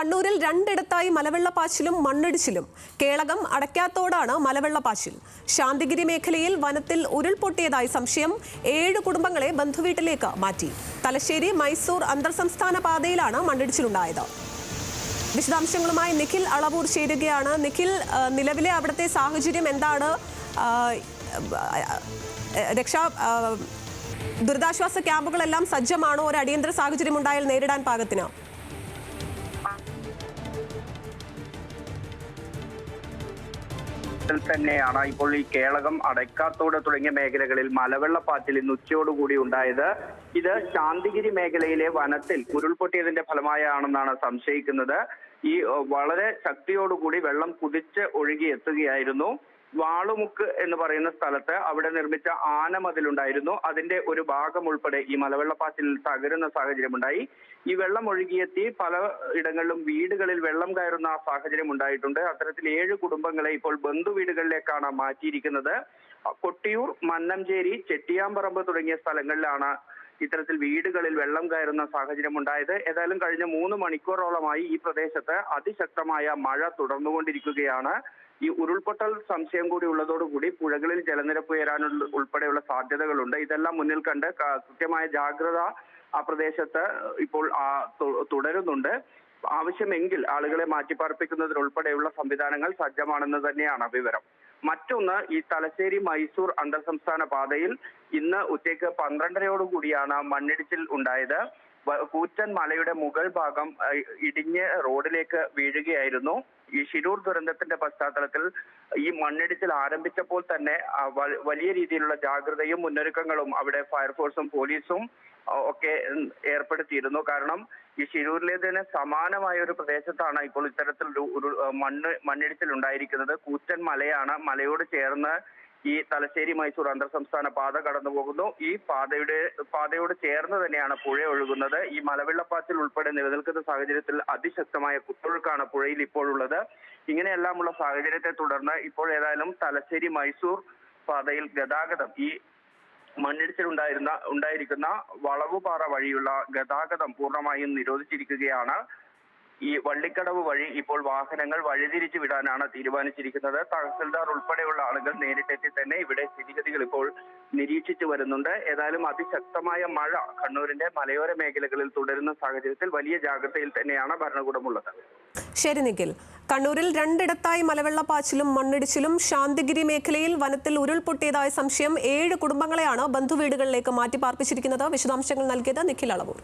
കണ്ണൂരിൽ രണ്ടിടത്തായി മലവെള്ളപ്പാച്ചിലും മണ്ണിടിച്ചിലും. കേളകം അടയ്ക്കാത്തോടാണ് മലവെള്ളപ്പാച്ചിൽ. ശാന്തിഗിരി മേഖലയിൽ വനത്തിൽ ഉരുൾപൊട്ടിയതായി സംശയം ഏഴ് കുടുംബങ്ങളെ ബന്ധുവീട്ടിലേക്ക് മാറ്റി. തലശ്ശേരി മൈസൂർ അന്തർ സംസ്ഥാന പാതയിലാണ് മണ്ണിടിച്ചിലുണ്ടായത്. വിശദാംശങ്ങളുമായി നിഖിൽ അളവൂർ ചേരുകയാണ്. നിഖിൽ നിലവിലെ അവിടുത്തെ സാഹചര്യം എന്താണ്? രക്ഷാ ദുരിതാശ്വാസ ക്യാമ്പുകളെല്ലാം സജ്ജമാണോ? ഒരു അടിയന്തര സാഹചര്യം ഉണ്ടായാൽ നേരിടാൻ പാകത്തിന്. ത്തിൽ തന്നെയാണ് ഇപ്പോൾ ഈ കേളകം അടയ്ക്കാത്തോട് തുടങ്ങിയ മേഖലകളിൽ മലവെള്ളപ്പാച്ചിൽ ഇന്ന് ഉച്ചയോടുകൂടി ഉണ്ടായത്. ഇത് ശാന്തിഗിരി മേഖലയിലെ വനത്തിൽ ഉരുൾപൊട്ടിയതിന്റെ ഫലമായാണെന്നാണ് സംശയിക്കുന്നത്. ഈ വളരെ ശക്തിയോടുകൂടി വെള്ളം കുതിച്ച് ഒഴുകി എത്തുകയായിരുന്നു. വാളുമുക്ക് എന്ന് പറയുന്ന സ്ഥലത്ത് അവിടെ നിർമ്മിച്ച ആനമതിലുണ്ടായിരുന്നു അതിന്റെ ഒരു ഭാഗം ഉൾപ്പെടെ ഈ മലവെള്ളപ്പാച്ചിൽ തകരുന്ന സാഹചര്യമുണ്ടായി. ഈ വെള്ളം ഒഴുകിയെത്തി പല ഇടങ്ങളിലും വീടുകളിൽ വെള്ളം കയറുന്ന ആ സാഹചര്യം ഉണ്ടായിട്ടുണ്ട്. അത്തരത്തിൽ ഏഴ് കുടുംബങ്ങളെ ഇപ്പോൾ ബന്ധു വീടുകളിലേക്കാണ് മാറ്റിയിരിക്കുന്നത്. കൊട്ടിയൂർ മന്നംചേരി ചെട്ടിയാമ്പറമ്പ് തുടങ്ങിയ സ്ഥലങ്ങളിലാണ് ഇത്തരത്തിൽ വീടുകളിൽ വെള്ളം കയറുന്ന സാഹചര്യം ഉണ്ടായത്. ഏതായാലും കഴിഞ്ഞ മൂന്ന് മണിക്കൂറോളമായി ഈ പ്രദേശത്ത് അതിശക്തമായ മഴ തുടർന്നുകൊണ്ടിരിക്കുകയാണ്. ഈ ഉരുൾപൊട്ടൽ സംശയം കൂടി ഉള്ളതോടുകൂടി പുഴകളിൽ ജലനിരപ്പ് ഉയരാനുള്ള ഉൾപ്പെടെയുള്ള സാധ്യതകളുണ്ട്. ഇതെല്ലാം മുന്നിൽ കണ്ട് കൃത്യമായ ജാഗ്രത ആ പ്രദേശത്ത് ഇപ്പോൾ തുടരുന്നുണ്ട്. ആവശ്യമെങ്കിൽ ആളുകളെ മാറ്റിപ്പാർപ്പിക്കുന്നതിനുൾപ്പെടെയുള്ള സംവിധാനങ്ങൾ സജ്ജമാണെന്ന് തന്നെയാണ് വിവരം. മറ്റൊന്ന് ഈ തലശ്ശേരി മൈസൂർ അന്തർ സംസ്ഥാന പാതയിൽ ഇന്ന് ഉച്ചയ്ക്ക് പന്ത്രണ്ടരയോടുകൂടിയാണ് മണ്ണിടിച്ചിൽ ഉണ്ടായത്. കൂറ്റൻ മലയുടെ മുകൾ ഭാഗം ഇടിഞ്ഞ് റോഡിലേക്ക് വീഴുകയായിരുന്നു. ഈ ശിരൂർ ദുരന്തത്തിന്റെ പശ്ചാത്തലത്തിൽ ഈ മണ്ണിടിച്ചിൽ ആരംഭിച്ചപ്പോൾ തന്നെ വലിയ രീതിയിലുള്ള ജാഗ്രതയും മുന്നൊരുക്കങ്ങളും അവിടെ ഫയർഫോഴ്സും പോലീസും ഒക്കെ ഏർപ്പെടുത്തിയിരുന്നു. കാരണം ഈ ശിരൂരിലേതിന് സമാനമായ ഒരു പ്രദേശത്താണ് ഇപ്പോൾ ഇത്തരത്തിൽ മണ്ണ് മണ്ണിടിച്ചിൽ ഉണ്ടായിരിക്കുന്നത്. കൂറ്റൻ മലയാണ് മലയോട് ചേർന്ന് ഈ തലശ്ശേരി മൈസൂർ അന്തർ സംസ്ഥാന പാത കടന്നു പോകുന്നു ഈ പാതയുടെ പാതയോട് ചേർന്ന് തന്നെയാണ് പുഴ ഒഴുകുന്നത്. ഈ മലവെള്ളപ്പാച്ചിൽ ഉൾപ്പെടെ നിലനിൽക്കുന്ന സാഹചര്യത്തിൽ അതിശക്തമായ കുത്തൊഴുക്കാണ് പുഴയിൽ ഇപ്പോഴുള്ളത് ഇങ്ങനെയെല്ലാമുള്ള സാഹചര്യത്തെ തുടർന്ന് ഇപ്പോൾ ഏതായാലും തലശ്ശേരി മൈസൂർ പാതയിൽ ഗതാഗതം ഈ മണ്ണിടിച്ചിൽ ഉണ്ടായിരുന്ന ഉണ്ടായിരിക്കുന്ന വളവുപാറ വഴിയുള്ള ഗതാഗതം പൂർണമായും നിരോധിച്ചിരിക്കുകയാണ്. ഈ വള്ളിക്കടവ് വഴി ഇപ്പോൾ വാഹനങ്ങൾ വഴിതിരിച്ചു വിടാനാണ് തീരുമാനിച്ചിരിക്കുന്നത്. തഹസിൽദാർ ഉൾപ്പെടെയുള്ള ആളുകൾ നേരിട്ടെത്തി തന്നെ ഇവിടെ സ്ഥിതിഗതികൾ ഇപ്പോൾ നിരീക്ഷിച്ചു വരുന്നുണ്ട്. ഏതായാലും അതിശക്തമായ മഴ കണ്ണൂരിന്റെ മലയോര മേഖലകളിൽ തുടരുന്ന സാഹചര്യത്തിൽ വലിയ ജാഗ്രതയിൽ തന്നെയാണ് ഭരണകൂടമുള്ളത്. ശരി നിഖിൽ. കണ്ണൂരിൽ രണ്ടിടത്തായി മലവെള്ളപ്പാച്ചിലും മണ്ണിടിച്ചിലും ശാന്തിഗിരി മേഖലയിൽ വനത്തിൽ ഉരുൾപൊട്ടിയതായ സംശയം ഏഴ് കുടുംബങ്ങളെയാണ് ബന്ധുവീടുകളിലേക്ക് മാറ്റി പാർപ്പിച്ചിരിക്കുന്നത് വിശദാംശങ്ങൾ നൽകിയത് നിഖിൽ അളവൂർ.